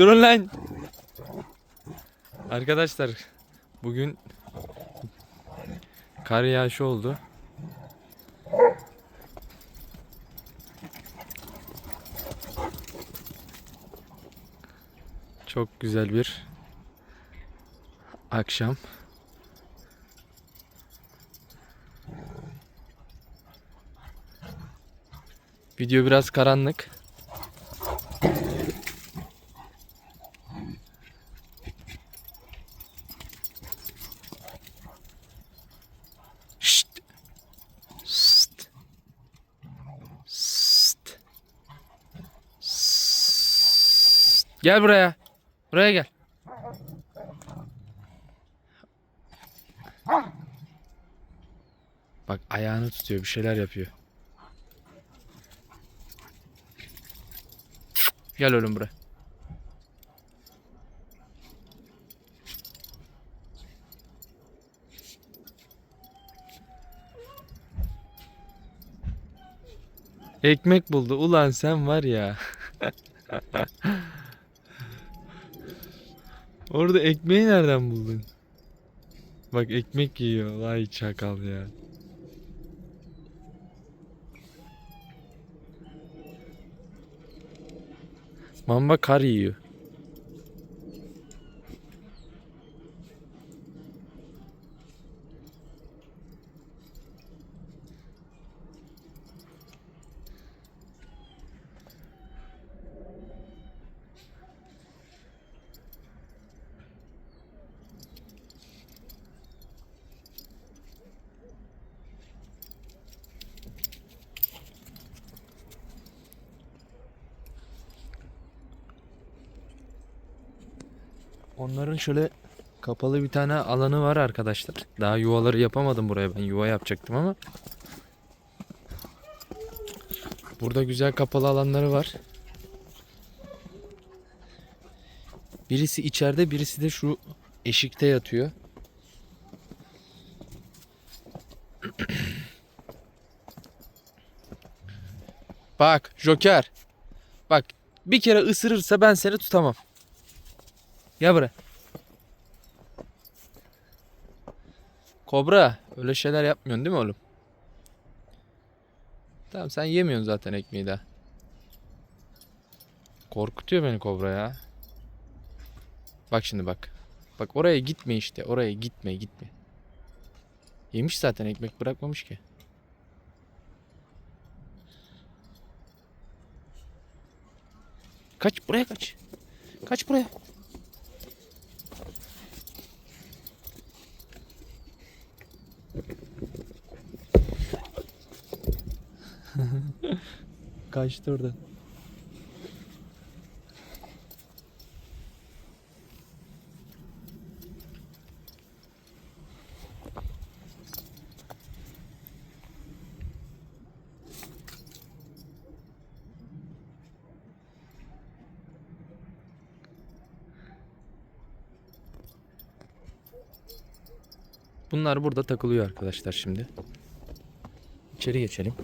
Durun lan. Arkadaşlar bugün kar yağışı oldu. Çok güzel bir akşam. Video biraz karanlık. Gel buraya. Buraya gel. Bak ayağını tutuyor, bir şeyler yapıyor. Gel oğlum buraya. Ekmek buldu. Ulan sen var ya. Orada ekmeği nereden buldun? Bak ekmek yiyor. Vay çakal ya. Mamba kar yiyor. Onların şöyle kapalı bir tane alanı var arkadaşlar. Daha yuvaları yapamadım buraya ben yuva yapacaktım ama. Burada güzel kapalı alanları var. Birisi içeride, birisi de şu eşikte yatıyor. Bak Joker. Bak bir kere ısırırsa ben seni tutamam. Gel buraya. Kobra öyle şeyler yapmıyorsun değil mi oğlum? Tamam sen yemiyorsun zaten ekmeği daha. Korkutuyor beni kobra ya. Bak şimdi bak. Bak oraya gitme işte. Oraya gitme gitme. Yemiş zaten ekmek bırakmamış ki. Kaç buraya kaç. Kaç buraya. Kaçtı. Bunlar burada takılıyor arkadaşlar şimdi. İçeri geçelim.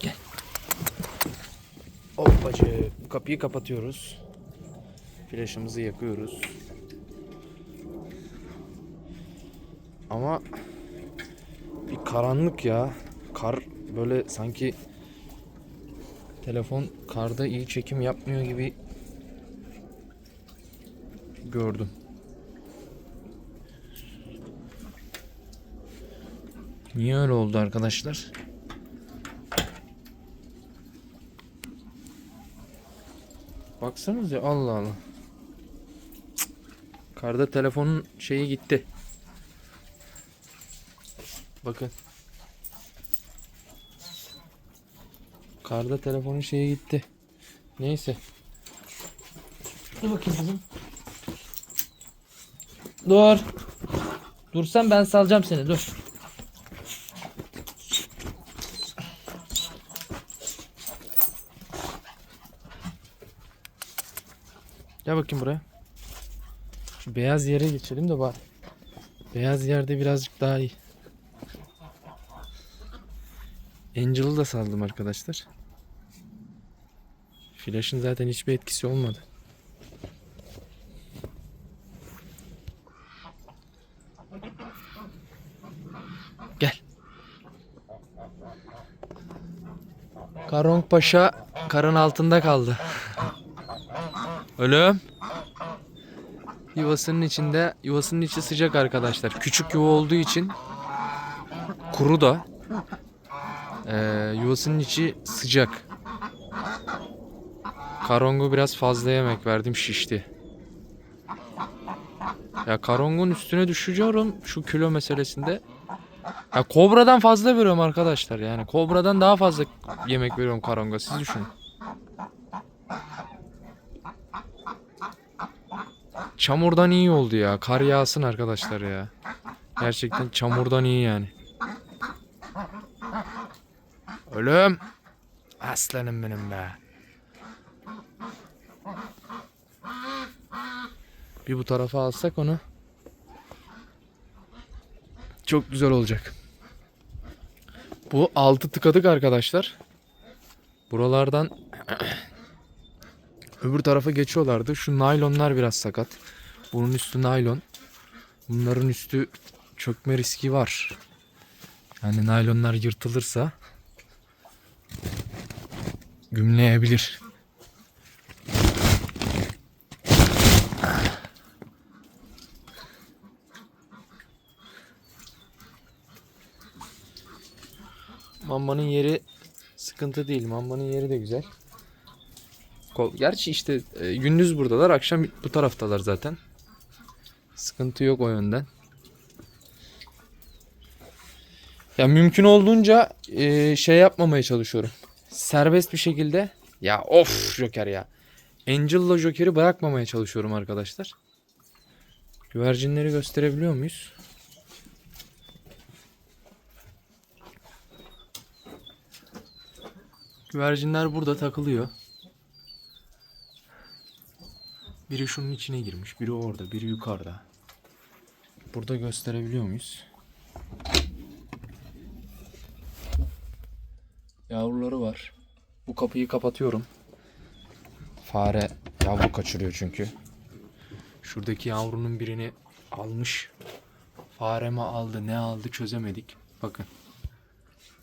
Gel. Hoppacı. Kapıyı kapatıyoruz. Flaşımızı yakıyoruz. Ama bir karanlık ya. Kar böyle sanki telefon karda iyi çekim yapmıyor gibi gördüm. Niye öyle oldu arkadaşlar? Baksanıza Allah Allah. Cık. Karda telefonun şeyi gitti. Bakın. Karda telefonun şeyi gitti. Neyse. Dur bakayım kızım. Dur. Dursan ben salacağım seni dur. Gel bakayım buraya. Şu beyaz yere geçelim de bari. Beyaz yerde birazcık daha iyi. Angel'ı da saldım arkadaşlar. Flash'ın zaten hiçbir etkisi olmadı. Gel. Karong Paşa karın altında kaldı. Ölüm. Yuvasının içinde, yuvasının içi sıcak arkadaşlar. Küçük yuva olduğu için kuru da. Ee, yuvasının içi sıcak. Karongu biraz fazla yemek verdim şişti. Ya karongun üstüne düşüyorum şu kilo meselesinde. Ya kobradan fazla veriyorum arkadaşlar yani. Kobradan daha fazla yemek veriyorum karonga siz düşünün. Çamurdan iyi oldu ya. Kar yağsın arkadaşlar ya. Gerçekten çamurdan iyi yani. Ölüm. Aslanım benim be. Bir bu tarafa alsak onu. Çok güzel olacak. Bu altı tıkadık arkadaşlar. Buralardan öbür tarafa geçiyorlardı. Şu naylonlar biraz sakat. Bunun üstü naylon. Bunların üstü çökme riski var. Yani naylonlar yırtılırsa gümleyebilir. Mambanın yeri sıkıntı değil. Mambanın yeri de güzel. Gerçi işte e, gündüz buradalar, akşam bu taraftalar zaten. Sıkıntı yok o yönden. Ya mümkün olduğunca e, şey yapmamaya çalışıyorum. Serbest bir şekilde. Ya of Joker ya. Angel'la Joker'i bırakmamaya çalışıyorum arkadaşlar. Güvercinleri gösterebiliyor muyuz? Güvercinler burada takılıyor. Biri şunun içine girmiş, biri orada, biri yukarıda. Burada gösterebiliyor muyuz? Yavruları var. Bu kapıyı kapatıyorum. Fare yavru kaçırıyor çünkü. Şuradaki yavrunun birini almış. Fare mi aldı, ne aldı çözemedik. Bakın.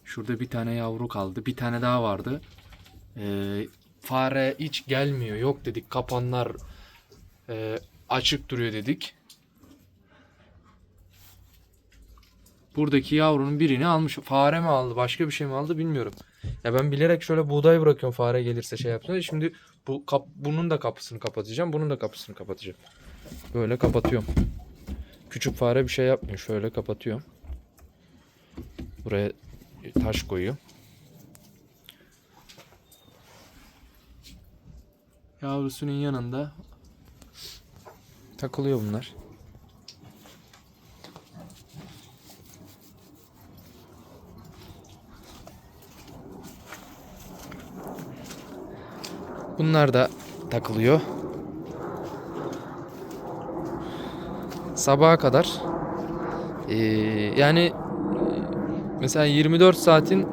Şurada bir tane yavru kaldı. Bir tane daha vardı. Ee, fare hiç gelmiyor. Yok dedik. Kapanlar e, açık duruyor dedik. Buradaki yavrunun birini almış. Fare mi aldı? Başka bir şey mi aldı bilmiyorum. Ya ben bilerek şöyle buğday bırakıyorum fare gelirse şey yapsın. Şimdi bu kap, bunun da kapısını kapatacağım. Bunun da kapısını kapatacağım. Böyle kapatıyorum. Küçük fare bir şey yapmıyor. Şöyle kapatıyorum. Buraya taş koyuyor. Yavrusunun yanında takılıyor bunlar. Bunlar da takılıyor. Sabaha kadar. Ee, yani Mesela 24 saatin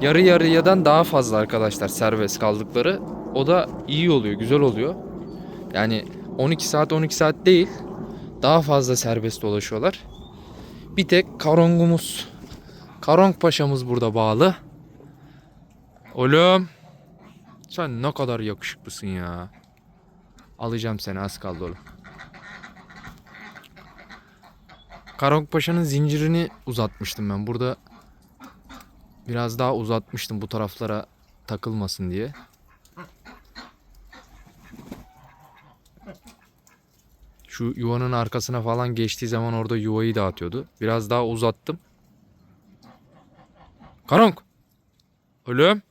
yarı yarıyadan daha fazla arkadaşlar serbest kaldıkları. O da iyi oluyor, güzel oluyor. Yani 12 saat 12 saat değil. Daha fazla serbest dolaşıyorlar. Bir tek Karongumuz. Karong Paşa'mız burada bağlı. Oğlum. Sen ne kadar yakışıklısın ya. Alacağım seni az kaldı oğlum. Karong Paşa'nın zincirini uzatmıştım ben. Burada biraz daha uzatmıştım bu taraflara takılmasın diye. Şu yuvanın arkasına falan geçtiği zaman orada yuvayı dağıtıyordu. Biraz daha uzattım. Karong! Oğlum!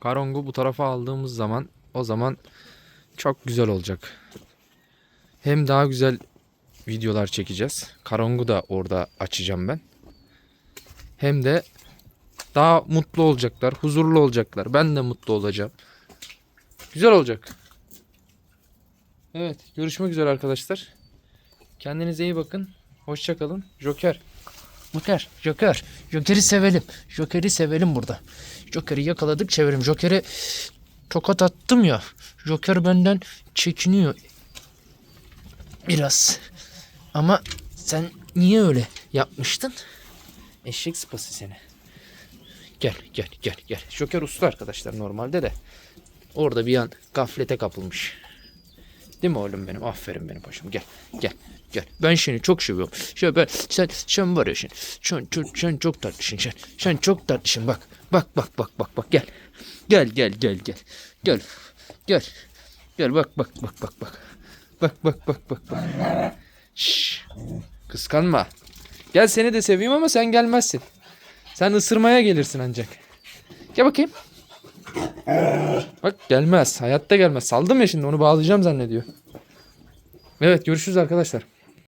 Karong'u bu tarafa aldığımız zaman o zaman çok güzel olacak. Hem daha güzel videolar çekeceğiz. Karong'u da orada açacağım ben. Hem de daha mutlu olacaklar, huzurlu olacaklar. Ben de mutlu olacağım. Güzel olacak. Evet, görüşmek üzere arkadaşlar. Kendinize iyi bakın. Hoşça kalın. Joker. Joker, Joker. Joker'i sevelim. Joker'i sevelim burada. Joker'i yakaladık çevirim. Joker'e tokat attım ya. Joker benden çekiniyor. Biraz. Ama sen niye öyle yapmıştın? Eşek sıpası seni. Gel gel gel gel. Joker usta arkadaşlar normalde de. Orada bir an gaflete kapılmış. Değil mi oğlum benim? Aferin benim paşam. Gel gel gel. Ben seni çok seviyorum. Şöyle ben, sen, sen var ya sen. Sen, çok, sen çok tatlısın sen. Sen çok tatlısın bak. Bak bak bak bak bak gel. Gel gel gel gel. Gel. Gel. Gel bak bak bak bak bak. Bak bak bak bak bak. Şşş. Kıskanma. Gel seni de seveyim ama sen gelmezsin. Sen ısırmaya gelirsin ancak. Gel bakayım. Bak gelmez. Hayatta gelmez. Saldım ya şimdi onu bağlayacağım zannediyor. Evet görüşürüz arkadaşlar.